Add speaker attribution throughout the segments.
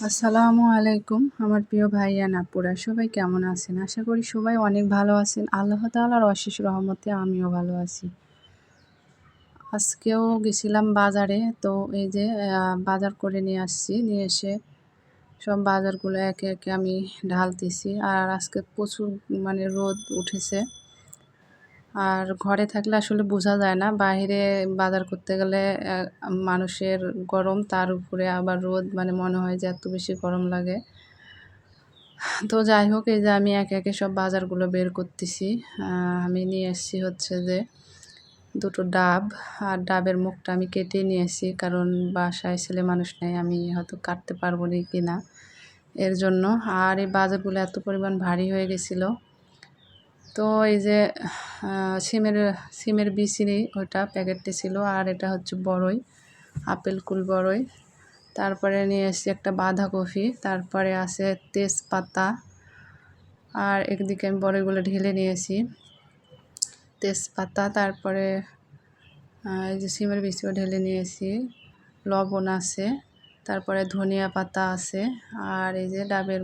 Speaker 1: আসসালামু আলাইকুম, আমার প্রিয় ভাইয়া নাপুরা সবাই কেমন আছেন? আশা করি সবাই অনেক ভালো আছেন। আল্লাহ তাআলার অশেষ রহমতে আমিও ভালো আছি। আজকেও গেছিলাম বাজারে, তো এই যে বাজার করে নিয়ে আসছি। নিয়ে এসে সব বাজারগুলো একে একে আমি ঢালতেছি। আর আজকে প্রচুর মানে রোদ উঠেছে। আর ঘরে থাকলে আসলে বোঝা যায় না। বাইরে বাজার করতে গেলে মানুষের গরম, তার উপরে আবার রোদ মানে মনে হয় যে এত বেশি গরম লাগে। তো যাই হোক, এই যে আমি একে একে সব বাজারগুলো বের করতেছি। আমি নিয়ে এসেছি হচ্ছে যে দুটো ডাব। আর ডাবের মুখটা আমি কেটে নিয়ে এসেছি, কারণ বাসায় ছেলে মানুষ নেই, আমি হয়তো কাটতে পারব না কি না এর জন্য। আর এই বাজারগুলো এত পরিমাণ ভারী হয়ে গেছিল। তো এই যে সিমের সিমের বিচিনি ওটা প্যাকেটটি ছিল, আর এটা হচ্ছে বড়ই, আপেল কুল বড়ই। তারপরে নিয়ে এসেছি একটা বাঁধাকপি, তারপরে আছে তেজপাতা, আর একদিকে আমি বড়ইগুলো ঢেলে নিয়েছি। তেজপাতা, তারপরে এই যে সিমের বিচিও ঢেলে নিয়েছি। লবণ আছে, তারপরে ধনিয়া পাতা আছে, আর এই যে ডাবের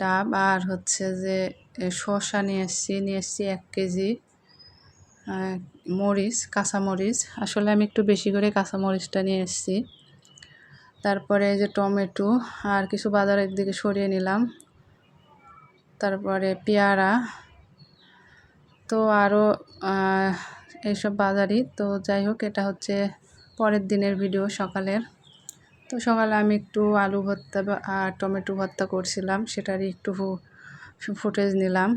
Speaker 1: ডাব আর হচ্ছে যে শসা নিয়ে এসেছি নিয়ে এসেছি এক কেজি মরিচ কাঁচামরিচ আসলে আমি একটু বেশি করে কাঁচামরিচটা নিয়ে এসেছি তারপরে যে টমেটো আর কিছু বাজারের দিকে সরিয়ে নিলাম। তারপরে পেয়ারা। তো আরও এইসব বাজারই তো যাই হোক, এটা হচ্ছে পরের দিনের ভিডিও সকালের। তো সকালে আমি একটু আলু ভর্তা আর টমেটো ভর্তা করছিলাম, সেটারই একটু ফুটেজ নিলাম।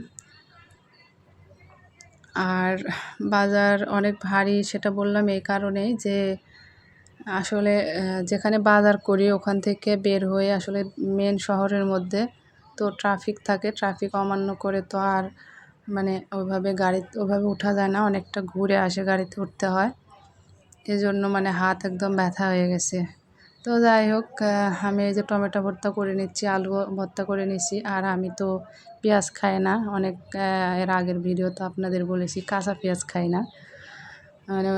Speaker 1: আর বাজার অনেক ভারী, সেটা বললাম এই কারণেই যে, আসলে যেখানে বাজার করি ওখান থেকে বের হয়ে আসলে মেন শহরের মধ্যে তো ট্রাফিক থাকে ট্রাফিক অমান্য করে তো আর মানে ওইভাবে গাড়ি, ওইভাবে উঠা যায় না, অনেকটা ঘুরে আসে গাড়িতে উঠতে হয়। এজন্য মানে হাত একদম ব্যথা হয়ে গেছে। তো যাই হোক আমি এই যে টমেটো ভর্তা করে নিচ্ছি, আলু ভর্তা করে নিচ্ছি আর আমি তো পেঁয়াজ খাই না, অনেক এর আগের ভিডিও তো আপনাদের বলেছি, কাঁচা পেঁয়াজ খাই না। মানে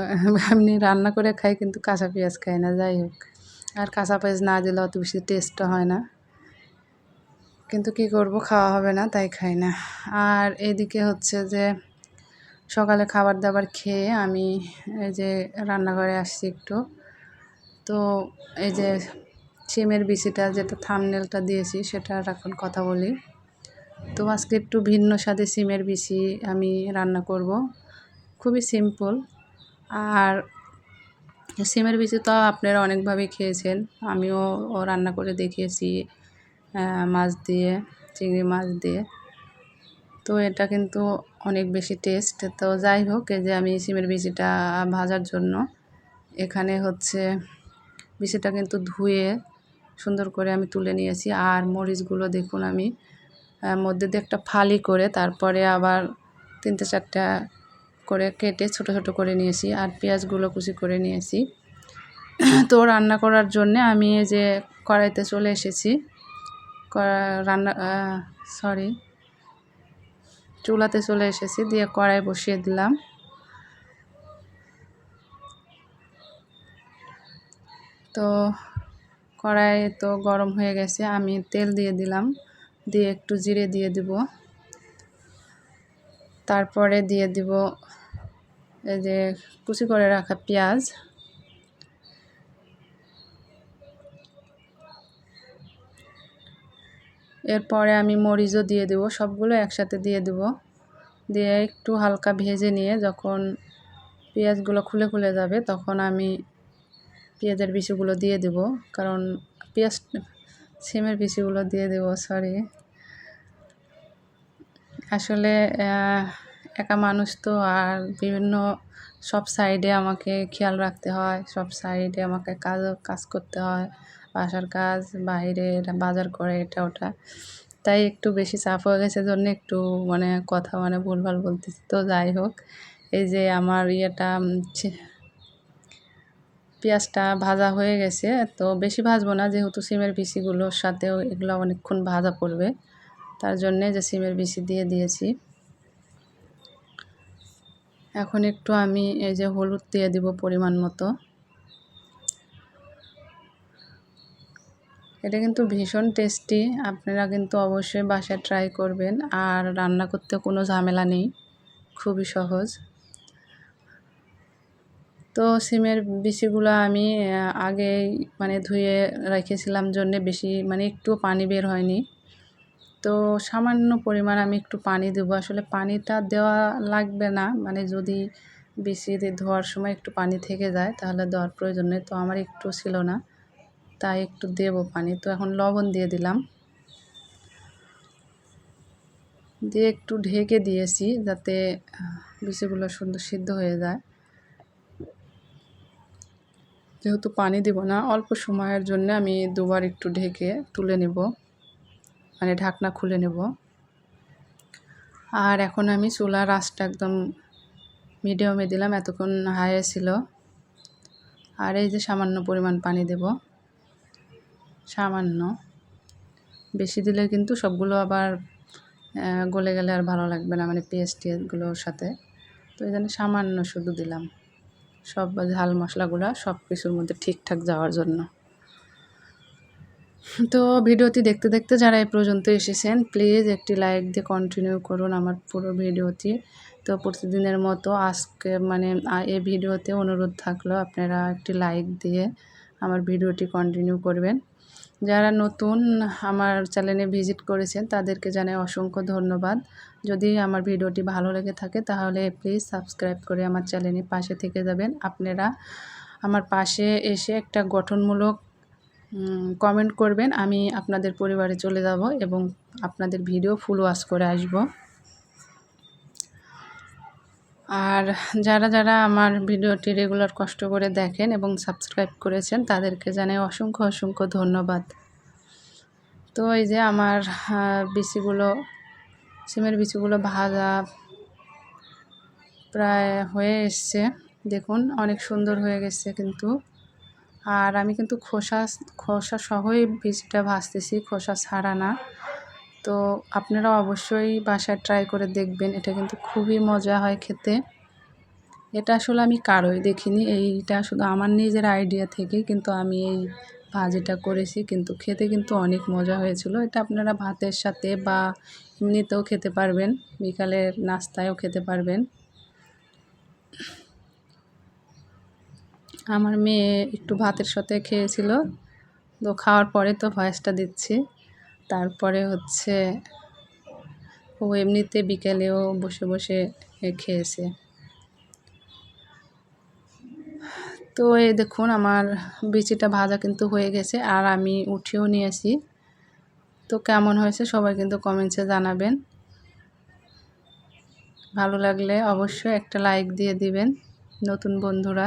Speaker 1: এমনি রান্না করে খাই, কিন্তু কাঁচা পেঁয়াজ খাই না, যাই হোক। আর কাঁচা পেঁয়াজ না দিলে অত বেশি টেস্টটা হয় না। কিন্তু কি করব, খাওয়া হবে না, তাই খাই না। আর এদিকে হচ্ছে যে, সকালে খাবার দাবার খেয়ে আমি এই যে রান্নাঘরে আসছি একটু। তো এই যে সিমের বিচিটা যেটা থামনেলটা দিয়েছি সেটার এখন কথা বলি। তো আজকে একটু ভিন্ন স্বাদে সিমের বিচি আমি রান্না করব। খুবই সিম্পল আর সিমের বিচি তো আপনারা অনেকভাবে খেয়েছেন। আমিও ও রান্না করে দেখিয়েছি মাছ দিয়ে, চিংড়ি মাছ দিয়ে। তো এটা কিন্তু অনেক বেশি টেস্ট তো যাই হোক, এই যে আমি সিমের বিচিটা ভাজার জন্য এখানে হচ্ছে বিচিটা কিন্তু ধুয়ে সুন্দর করে আমি তুলে নিয়েছি। আর মরিচগুলো দেখুন আমি মধ্যে দিয়ে একটা ফালি করে তারপরে আবার তিনটে চারটা করে কেটে ছোট ছোট করে নিয়েছি আর পেঁয়াজগুলো কুচি করে নিয়েছি। তো রান্না করার জন্যে আমি যে কড়াইতে চলে এসেছি। রান্না সরি চুলাতে চলে এসেছি, দিয়ে কড়াই বসিয়ে দিলাম। তো কড়াই তো গরম হয়ে গেছে, আমি তেল দিয়ে দিলাম, দিয়ে একটু জিরে দিয়ে দিব। তারপরে দিয়ে দিব এই যে কুচি করে রাখা পেঁয়াজ। এরপরে আমি মরিচও দিয়ে দেবো, সবগুলো একসাথে দিয়ে দেবো। দিয়ে একটু হালকা ভেজে নিয়ে যখন পেঁয়াজগুলো খুলে খুলে যাবে, তখন আমি পেঁয়াজের বিচিগুলো দিয়ে দেব, কারণ পেঁয়াজ, সিমের বিচিগুলো দিয়ে দেব সরি আসলে একা মানুষ তো, আর বিভিন্ন, সব সাইডে আমাকে খেয়াল রাখতে হয়, সব সাইডে আমাকে কাজ কাজ করতে হয়, বাসার কাজ, বাইরে, বাজার করে, এটা, ওটা। তাই একটু বেশি চাপ হয়ে গেছে জন্য একটু মানে কথা মানে ভুলভাল বলতেছি। তো যাই হোক, এই যে আমার ইয়েটা পেঁয়াজটা ভাজা হয়ে গেছে, তো বেশি ভাজবো না যেহেতু সিমের বিচিগুলোর সাথেও এগুলো অনেকক্ষণ ভাজা পড়বে। তার জন্যে যে সিমের বিচি দিয়ে দিয়েছি। এখন একটু আমি এই যে হলুদ দিয়ে দিব পরিমাণ মতো। এটা কিন্তু ভীষণ টেস্টি আপনারা কিন্তু অবশ্যই বাসায় ট্রাই করবেন। আর রান্না করতে কোনো ঝামেলা নেই, খুবই সহজ। তো সিমের বিচিগুলো আমি আগে মানে ধুয়ে রেখেছিলাম জন্যে বেশি মানে একটু পানি বের হয়নি। তো সামান্য পরিমাণ আমি একটু পানি দেবো। আসলে পানিটা দেওয়া লাগবে না মানে যদি বিচি ধোয়ার সময় একটু পানি থেকে যায় তাহলে দেওয়ার প্রয়োজন নেই। তো আমার একটু ছিল না, তাই একটু দেব পানি। তো এখন লবণ দিয়ে দিলাম। দিয়ে একটু ঢেকে দিয়েছি যাতে বিচিগুলো সুন্দর সিদ্ধ হয়ে যায়। যেহেতু পানি দিব না, অল্প সময়ের জন্য আমি দুবার একটু ঢেকে তুলে নেব। মানে ঢাকনা খুলে নেব। আর এখন আমি চুলার আঁচটা একদম মিডিয়ামে দিলাম, এতক্ষণ হাইয়ে ছিল। আর এই যে সামান্য পরিমাণ পানি দেব, সামান্য। বেশি দিলে কিন্তু সবগুলো আবার গলে গেলে আর ভালো লাগবে না মানে পেস্ট টেস্টগুলোর সাথে। তো এই জন্য সামান্য শুধু দিলাম। সব ঝাল মশলাগুলো সব কিছুর মধ্যে ঠিকঠাক যাওয়ার জন্য। তো ভিডিওটি দেখতে দেখতে যারা এই পর্যন্ত এসেছেন প্লিজ একটি লাইক দিয়ে কন্টিনিউ করুন আমার পুরো ভিডিওটি। তো প্রতিদিনের মতো আজকে মানে এই ভিডিওতে অনুরোধ থাকল আপনারা একটি লাইক দিয়ে আমার ভিডিওটি কন্টিনিউ করবেন। যারা নতুন আমার চ্যানেলে ভিজিট করেছেন, তাদেরকে জানাই অসংখ্য ধন্যবাদ। যদি আমার ভিডিওটি ভালো লেগে থাকে, তাহলে প্লিজ সাবস্ক্রাইব করে আমার চ্যানেলের পাশে থেকে যাবেন। আপনারা আমার পাশে এসে একটা গঠনমূলক কমেন্ট করবেন। আমি আপনাদের পরিবারে চলে যাব এবং আপনাদের ভিডিও ফুল ওয়াশ করে আসব। আর যারা যারা আমার ভিডিওটি রেগুলার কষ্ট করে দেখেন এবং সাবস্ক্রাইব করেছেন, তাদেরকে জানাই অসংখ্য অসংখ্য ধন্যবাদ। তো এই যে আমার বিচিগুলো, সিমের বিচিগুলো ভাজা প্রায় হয়ে এসছে। দেখুন, অনেক সুন্দর হয়ে গেছে কিন্তু। আর আমি কিন্তু খোসা খোসা সহই বীজটা ভাজতেছি, খোসা ছাড়া না। তো আপনারা অবশ্যই বাসায় ট্রাই করে দেখবেন, এটা কিন্তু খুবই মজা হয় খেতে। এটা আসলে আমি কারোই দেখিনি, এইটা শুধু আমার নিজের আইডিয়া থেকে কিন্তু আমি এই ভাজিটা করেছি, কিন্তু খেতে কিন্তু অনেক মজা হয়েছিল। এটা আপনারা ভাতের সাথে বা এমনিতেও খেতে পারবেন, বিকালের নাস্তায়ও খেতে পারবেন। আমার মেয়ে একটু ভাতের সাথে খেয়েছিল, তো খাওয়ার পরে তো ভয়েসটা দিচ্ছি। তারপরে হচ্ছে ও এমনিতে বিকেলেও বসে বসে খেয়েছে। তো এই দেখুন আমার বিচিটা ভাজা কিন্তু হয়ে গেছে আর আমি উঠিয়েও নিয়েছি। তো কেমন হয়েছে সবাই কিন্তু কমেন্টসে জানাবেন। ভালো লাগলে অবশ্যই একটা লাইক দিয়ে দিবেন নতুন বন্ধুরা।